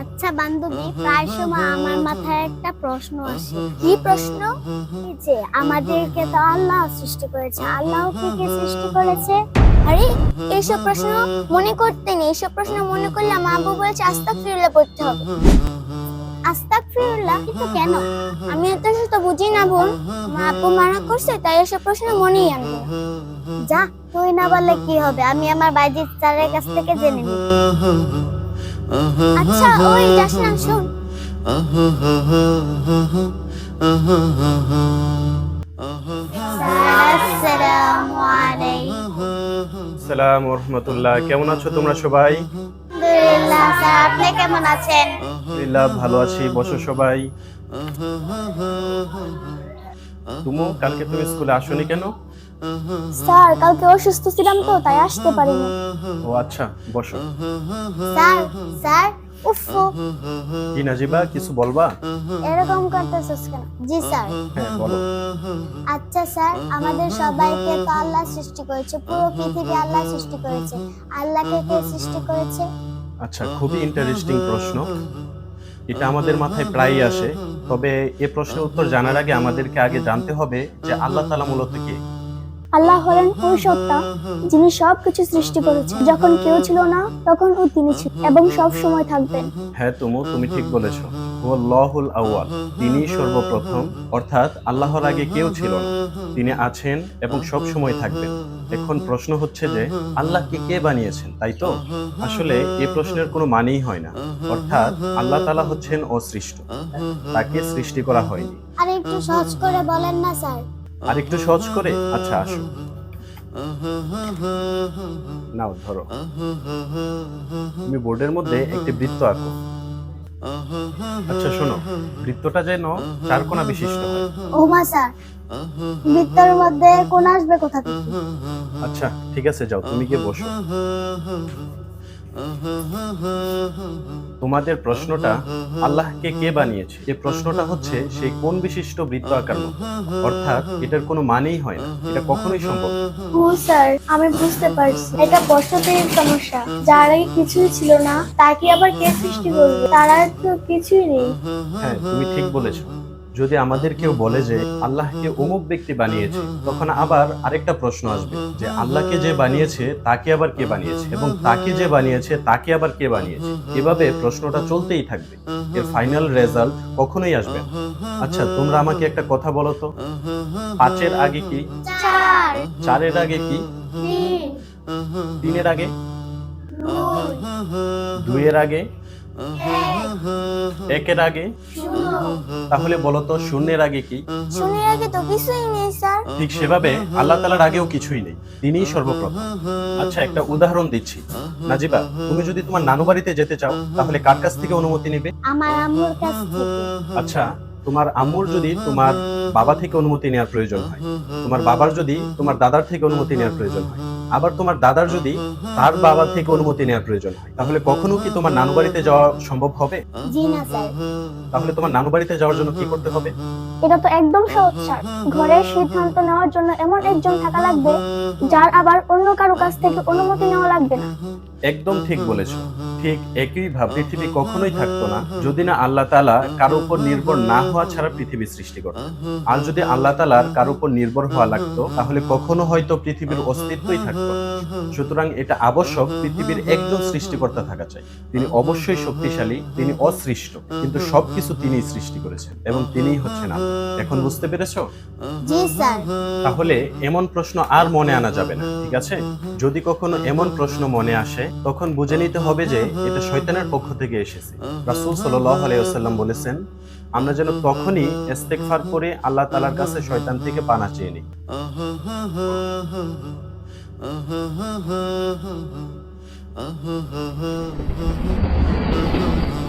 আচ্ছা বান্ধবী, প্রায় সময় আমার মাথায় একটা প্রশ্ন আসে। কি প্রশ্ন? যে, আমাদেরকে তো আল্লাহ সৃষ্টি করেছে। আল্লাহ কি কে সৃষ্টি করেছে? আরে, এইসব প্রশ্ন মনে করতে নেই। এইসব প্রশ্ন মনে করলে আব্বু বলেছে ফিরলে পড়তে হবে। আস্তাগফিরুল্লাহ কিন্তু কেন? আমি এত বুঝি না বোন। আমার আব্বু মানা করছে তাই এসব প্রশ্ন মনেই আনব। যা তুই না বললে কি হবে? আমি আমার বাইজিৎ স্যারের কাছ থেকে জেনে নিব আচ্ছা ওই যাস না শোন। সালাম রহমতুল্লাহ। কেমন আছো তোমরা সবাই? আলহামদুলিল্লাহ আপনি কেমন আছেন? আলহামদুলিল্লাহ ভালো আছি বসো সবাই। তুমো কালকে তুমি স্কুলে আসোনি কেন? স্যার কালকে অসুস্থ ছিলাম তো তাই আসতে পারিনি। ও আচ্ছা বসো। স্যার স্যার উফ নাজিবা কিছু বলবা? এরকম করতেছিস কেন? জি স্যার। হ্যাঁ বলো। আচ্ছা স্যার আমাদের সবাইকে তো আল্লাহ সৃষ্টি করেছে পুরো পৃথিবী আল্লাহ সৃষ্টি করেছে। আল্লাহকে কে সৃষ্টি করেছে? আচ্ছা খুবই ইন্টারেস্টিং প্রশ্ন। এটা আমাদের মাথায় প্রায়ই আসে। তবে এ প্রশ্নের উত্তর জানার আগে আমাদেরকে আগে জানতে হবে যে আল্লাহ তালা মূলত কে। আল্লাহ হলেন ওই সত্তা যিনি সব কিছু সৃষ্টি করেছেন। যখন কেউ ছিল না তখন ও তিনি ছিল এবং সব সময় থাকবেন। হ্যাঁ তুমু তুমি ঠিক বলেছ। লহুল আউয়াল তিনি সর্বপ্রথম অর্থাৎ আল্লাহর আগে কেউ ছিল না। তিনি আছেন এবং সব সময় থাকবেন। এখন প্রশ্ন হচ্ছে যে আল্লাহকে কে কে বানিয়েছেন তাই তো? আসলে এই প্রশ্নের কোনো মানেই হয় না। অর্থাৎ আল্লাহ তালা হচ্ছেন অসৃষ্ট। তাকে সৃষ্টি করা হয়নি। আর একটু সহজ করে বলেন না স্যার। আর একটু সহজ করে? আচ্ছা আসো। নাও ধরো। তুমি বোর্ডের মধ্যে একটি বৃত্ত আঁকো। আচ্ছা শোনো। বৃত্তটা যেন চার কোনা বিশিষ্ট হয়। ও স্যার। বৃত্তের মধ্যে কোন আসবে কোথা থেকে? আচ্ছা ঠিক আছে যাও তুমি গিয়ে বসো। তোমাদের প্রশ্নটা আল্লাহকে কে বানিয়েছে? এই প্রশ্নটা হচ্ছে সেই কোন বিশিষ্ট বৃত্ত আকার অর্থাৎ এটার কোনো মানেই হয় না। এটা কখনোই সম্ভব ও স্যার আমি বুঝতে পারছি। এটা বসতির সমস্যা। যার আগে কিছুই ছিল না তাকে আবার কে সৃষ্টি করবে? তারা তো কিছুই নেই। হ্যাঁ তুমি ঠিক বলেছ। যদি আমাদের কেউ বলে যে আল্লাহকে অমুক ব্যক্তি বানিয়েছে তখন আবার আরেকটা প্রশ্ন আসবে যে আল্লাহকে যে বানিয়েছে তাকে আবার কে বানিয়েছে? এবং তাকে যে বানিয়েছে তাকে আবার কে বানিয়েছে? এভাবে প্রশ্নটা চলতেই থাকবে। এর ফাইনাল রেজাল্ট কখনোই আসবে না। আচ্ছা তোমরা আমাকে একটা কথা বলো তো। পাঁচের আগে কি? চারের আগে কি? তিন। তিনের আগে? দুই। দুইয়ের আগে? একের আগে? তাহলে বলো তো শূন্যের আগে কি? শূন্যের আগে তো কিছুই নেই স্যার। ঠিক সেভাবে আল্লাহ তালার আগেও কিছুই নেই। তিনিই সর্বপ্রথম। আচ্ছা একটা উদাহরণ দিচ্ছি। নাজিবা তুমি যদি তোমার নানু বাড়িতে যেতে চাও তাহলে কার কাছ থেকে অনুমতি নেবে? আমার আম্মুর কাছ থেকে। আচ্ছা তোমার আম্মুর যদি তোমার বাবা থেকে অনুমতি নেওয়ার প্রয়োজন হয় তোমার বাবার যদি তোমার দাদার থেকে অনুমতি নেওয়ার প্রয়োজন হয় আবার তোমার দাদার যদি তার বাবা থেকে অনুমতি নেওয়ার প্রয়োজন হয় তাহলে কখনো কি তোমার নানু বাড়িতে যাওয়া সম্ভব হবে? জি না স্যার। তাহলে তোমার নানু বাড়িতে যাওয়ার জন্য কি করতে হবে? এটা তো একদম সহজ স্যার। ঘরের সিদ্ধান্ত নেওয়ার জন্য এমন একজন থাকা লাগবে যার আবার অন্য কারও কাছ থেকে অনুমতি নেওয়া লাগবে না। একদম ঠিক বলেছ। ঠিক একই ভাব পৃথিবী কখনোই থাকতো না যদি না আল্লাহ তালা কারও উপর নির্ভর না হওয়া ছাড়া পৃথিবী সৃষ্টি করত। আর যদি আল্লাহ তালার কারও উপর নির্ভর হওয়া লাগতো তাহলে কখনো হয়তো পৃথিবীর অস্তিত্বই থাকতো সুতরাং এটা আবশ্যক পৃথিবীর একজন সৃষ্টিকর্তা থাকা চাই। তিনি অবশ্যই শক্তিশালী তিনি অসৃষ্ট কিন্তু সবকিছু তিনি সৃষ্টি করেছেন এবং তিনিই হচ্ছেন আল্লাহ। এখন বুঝতে পেরেছ? জি স্যার। তাহলে এমন প্রশ্ন আর মনে আনা যাবে না ঠিক আছে? যদি কখনো এমন প্রশ্ন মনে আসে তখন বুঝে নিতে হবে যে এটা শয়তানের পক্ষ থেকে এসেছে রাসুল সাল্লাহ আলাইসাল্লাম বলেছেন আমরা যেন তখনই ইস্তেকফার করে আল্লাহ তালার কাছে শয়তান থেকে পানা চেয়ে নিই Uh-huh.